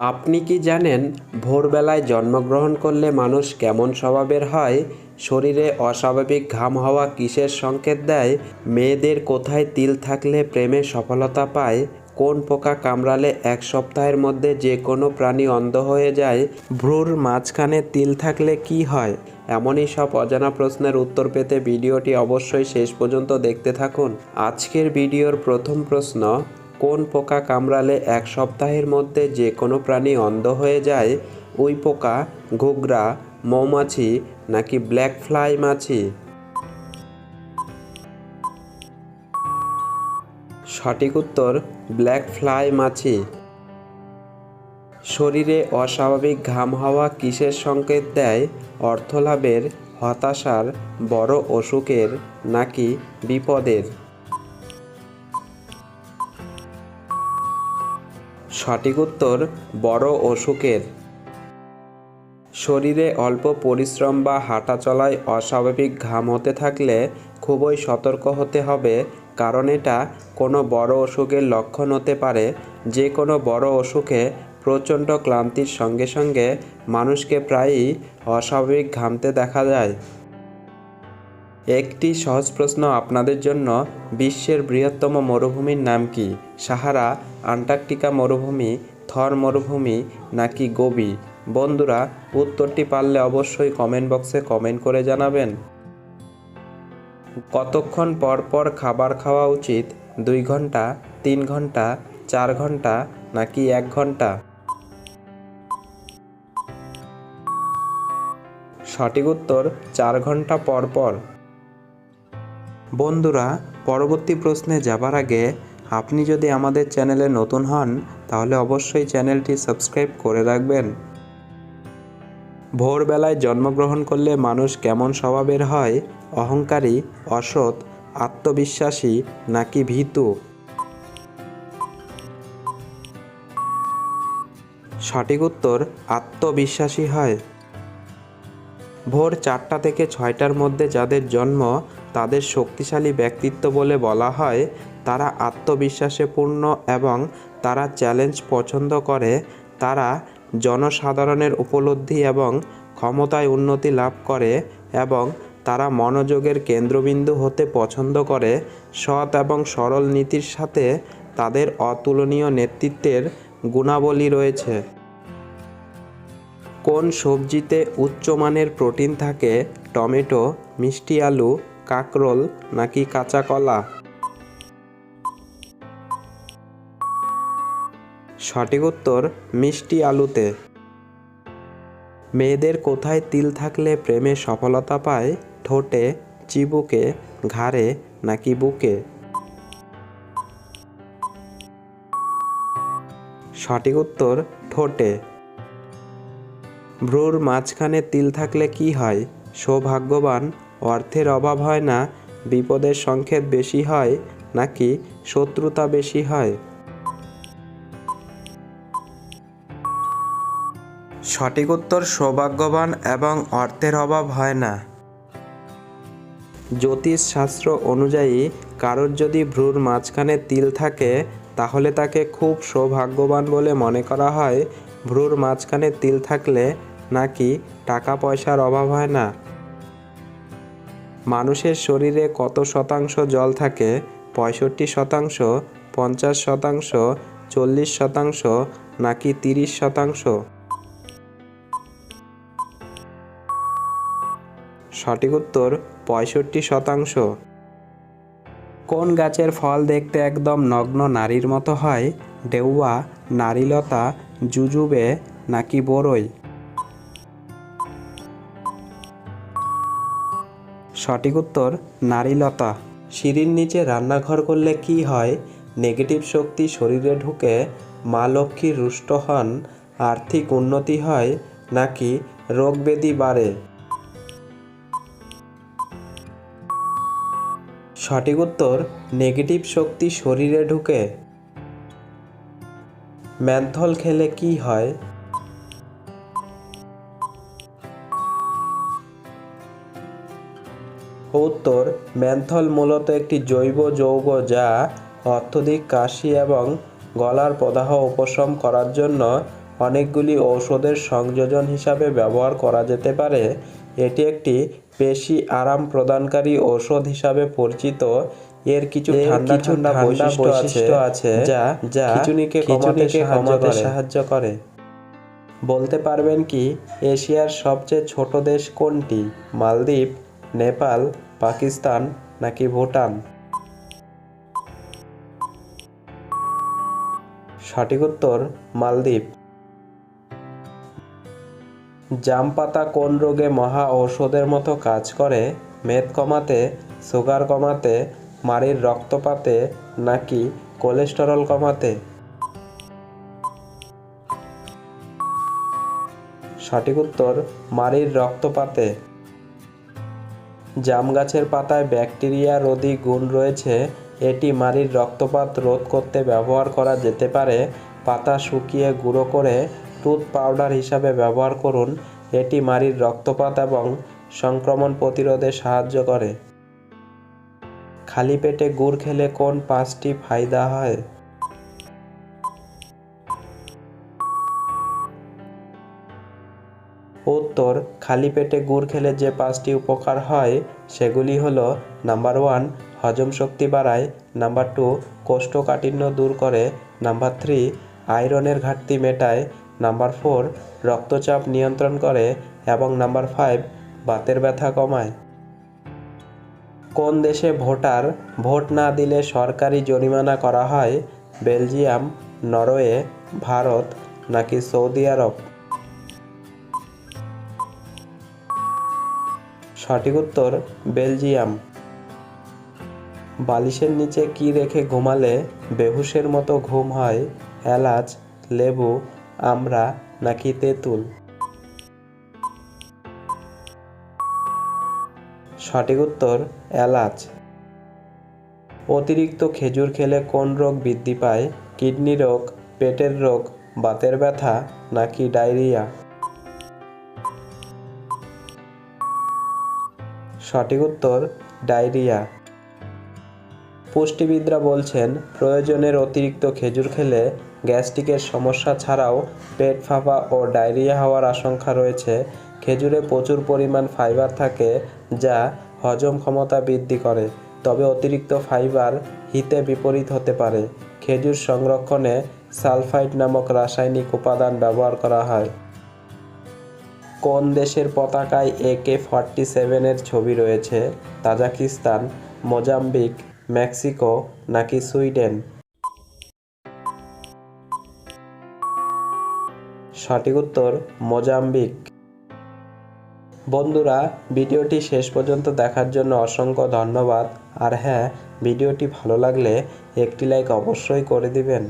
আপনি কি জানেন ভোরবেলায় জন্মগ্রহণ করলে মানুষ কেমন স্বভাবের হয়? শরীরে অস্বাভাবিক ঘাম হওয়া কিসের সংকেত দেয়? মেয়েদের কোথায় তিল থাকলে প্রেমে সফলতা পায়? কোন পোকা কামড়ালে এক সপ্তাহের মধ্যে যে কোনো প্রাণী অন্ধ হয়ে যায়? ভ্রুর মাঝখানে তিল থাকলে কি হয়? এমনই সব অজানা প্রশ্নের উত্তর পেতে ভিডিওটি অবশ্যই শেষ পর্যন্ত দেখতে থাকুন। আজকের ভিডিওর প্রথম প্রশ্ন কোন পোকা কামড়ালে এক সপ্তাহের মধ্যে যে কোনো প্রাণী অন্ধ হয়ে যায়, ওই পোকা ঘুগরা, মৌমাছি নাকি ব্ল্যাক ফ্লাই মাছি? সঠিক উত্তর, ব্ল্যাক ফ্লাই মাছি। শরীরে অস্বাভাবিক ঘাম হওয়া কিসের সংকেত দেয়? অর্থলাভের, হতাশার, বড় অসুখের নাকি বিপদের? সঠিক উত্তর বড় অসুখের শরীরে অল্প পরিশ্রম বা হাঁটা চলায় অস্বাভাবিক ঘাম হতে থাকলে খুবই সতর্ক হতে হবে, কারণ এটা কোনো বড় অসুখের লক্ষণ হতে পারে। যে কোনো বড় অসুখে প্রচণ্ড ক্লান্তির সঙ্গে সঙ্গে মানুষকে প্রায়ই অস্বাভাবিক ঘামতে দেখা যায়। একটি সহজ প্রশ্ন আপনাদের জন্য। বিশ্বের বৃহত্তম মরুভূমির নাম কি? সাহারা, আন্টার্কটিকা মরুভূমি, থর মরুভূমি, নাকি গোবি? বন্ধুরা, উত্তরটি পারলে অবশ্যই কমেন্ট বক্সে কমেন্ট করে জানাবেন। কতক্ষণ পর পর খাবার খাওয়া উচিত? দুই ঘণ্টা, তিন ঘণ্টা, চার ঘণ্টা, নাকি এক ঘণ্টা? সঠিক উত্তর, চার ঘণ্টা পর পর। বন্ধুরা, পরবর্তী প্রশ্নে যাবার আগে আপনি যদি আমাদের চ্যানেলে নতুন হন, তাহলে অবশ্যই চ্যানেলটি সাবস্ক্রাইব করে রাখবেন। ভোরবেলায় জন্মগ্রহণ করলে মানুষ কেমন স্বভাবের হয়? অহংকারী, অসৎ, আত্মবিশ্বাসী নাকি ভীতু? সঠিক উত্তর, আত্মবিশ্বাসী হয়। ভোর চারটা থেকে ছয়টার মধ্যে যাদের জন্ম তাদের শক্তিশালী ব্যক্তিত্ব বলে বলা হয়, তারা আত্মবিশ্বাসে পূর্ণ এবং তারা চ্যালেঞ্জ পছন্দ করে, তারা জনসাধারণের উপলব্ধি এবং ক্ষমতায় উন্নতি লাভ করে এবং তারা মনোযোগের কেন্দ্রবিন্দু হতে পছন্দ করে। সৎ এবং সরল নীতির সাথে তাদের অতুলনীয় নেতৃত্বের গুণাবলী রয়েছে। কোন সবজিতে উচ্চমানের প্রোটিন থাকে? টমেটো, মিষ্টি আলু কাকরোল নাকি কাঁচা কলা? সঠিক উত্তর, মিষ্টি আলুতে। মেয়েদের কোথায় তিল থাকলে প্রেমে সফলতা পায়? ঠোঁটে, চিবুকে, ঘাড়ে নাকি বুকে? সঠিক উত্তর, ঠোঁটে। ভ্রুর মাঝখানে তিল থাকলে কি হয়? সৌভাগ্যবান অর্থের অভাব হয় না বিপদের সংক্ষেপ বেশি হয় নাকি শত্রুতা বেশি হয়? সঠিক উত্তর সৌভাগ্যবান এবং অর্থের অভাব হয় না। জ্যোতিষ শাস্ত্র অনুযায়ী কারোর যদি ভ্রুর মাঝখানে তিল থাকে তাহলে তাকে খুব সৌভাগ্যবান বলে মনে করা হয়। ভ্রুর মাঝখানে তিল থাকলে নাকি টাকা পয়সার অভাব হয় না? মানুষের শরীরে কত শতাংশ জল থাকে? পঁয়ষট্টি শতাংশ, পঞ্চাশ শতাংশ, চল্লিশ শতাংশ, নাকি তিরিশ শতাংশ? সঠিক উত্তর, পঁয়ষট্টি শতাংশ। কোন গাছের ফল দেখতে একদম নগ্ন নারীর মতো হয়? ডেউয়া, নারীলতা, জুজুবে, নাকি বড়ই সঠিক উত্তর নারীলতা সিঁড়ির নিচে রান্নাঘর করলে কি হয়? নেগেটিভ শক্তি শরীরে ঢুকে মা লক্ষ্মী রুষ্ট হন, আর্থিক উন্নতি হয় নাকি রোগ ব্যাধি বাড়ে? সঠিক উত্তর, নেগেটিভ শক্তি শরীরে ঢুকে। ম্যান্থল খেলে কি হয়? উত্তর ম্যান্থল মূলত একটি জৈব যৌগ যা অত্যধিক কাশি এবং গলার প্রদাহ উপশম করার জন্য অনেকগুলি ঔষধের সংযোজন হিসাবে ব্যবহার করা যেতে পারে। এটি একটি পেশি আরাম প্রদানকারী ঔষধ হিসাবে পরিচিত। এর কিছু ঠান্ডা ঠান্ডা বৈশিষ্ট্য আছে যা যা খিচুনিকে কমাতে সাহায্য করে। বলতে পারবেন কি এশিয়ার সবচেয়ে ছোট দেশ কোনটি? মালদ্বীপ নেপাল পাকিস্তান নাকি ভুটান? সঠিক উত্তর, মালদ্বীপ। জাম পাতা কোন রোগে মহা ঔষধের মতো কাজ করে? মেদ কমাতে, সুগার কমাতে, মাড়ির রক্তপাতে নাকি কোলেস্টেরল কমাতে? সঠিক উত্তর, মাড়ির রক্তপাতে। জাম গাছের পাতায় ব্যাকটেরিয়া রোধী গুণ রয়েছে, এটি মাড়ির রক্তপাত রোধ করতে ব্যবহার করা যেতে পারে। পাতা শুকিয়ে গুঁড়ো করে টুথ পাউডার হিসাবে ব্যবহার করুন। এটি মাড়ির রক্তপাত এবং সংক্রমণ প্রতিরোধে সাহায্য করে। খালি পেটে গুড় খেলে কোন পাঁচটি ফায়দা হয়? উত্তর, খালি পেটে গুড় খেলে যে পাঁচটি উপকার হয়, সেগুলি হলো, নাম্বার ওয়ান, হজম শক্তি বাড়ায়, নাম্বার টু, কোষ্ঠকাঠিন্য দূর করে, নাম্বার থ্রি, আয়রনের ঘাটতি মেটায়, নাম্বার ফোর, রক্তচাপ নিয়ন্ত্রণ করে, এবং নাম্বার ফাইভ, বাতের ব্যথা কমায়। কোন দেশে ভোটার ভোট না দিলে সরকারি জরিমানা করা হয়? বেলজিয়াম, নরওয়ে, ভারত, নাকি সৌদি আরব? সঠিক উত্তর, বেলজিয়াম। বালিশের নিচে কি রেখে ঘুমালে বেহুশের মতো ঘুম হয়? এলাচ, লেবু আমড়া নাকি তেঁতুল? সঠিক উত্তর, এলাচ। অতিরিক্ত খেজুর খেলে কোন রোগ বৃদ্ধি পায়? কিডনি রোগ, পেটের রোগ, বাতের ব্যথা নাকি ডায়রিয়া? সঠিক উত্তর ডায়রিয়া। পুষ্টিবিদরা বলছেন, প্রয়োজনের অতিরিক্ত খেজুর খেলে গ্যাস্ট্রিকের সমস্যা ছাড়াও পেট ফাঁপা ও ডায়রিয়া হওয়ার আশঙ্কা রয়েছে। খেজুরে প্রচুর পরিমাণ ফাইবার থাকে, যা হজম ক্ষমতা বৃদ্ধি করে। তবে অতিরিক্ত ফাইবার হিতে বিপরীত হতে পারে। খেজুর সংরক্ষণে সালফাইড নামক রাসায়নিক উপাদান ব্যবহার করা হয়। কোন দেশের পতাকায় একে ফর্টি সেভেনের ছবি রয়েছে? তাজাকিস্তান, মোজাম্বিক, মেক্সিকো নাকি সুইডেন? সঠিক উত্তর, মোজাম্বিক। বন্ধুরা, ভিডিওটি শেষ পর্যন্ত দেখার জন্য অসংখ্য ধন্যবাদ। আর হ্যাঁ ভিডিওটি ভালো লাগলে একটি লাইক অবশ্যই করে দিবেন।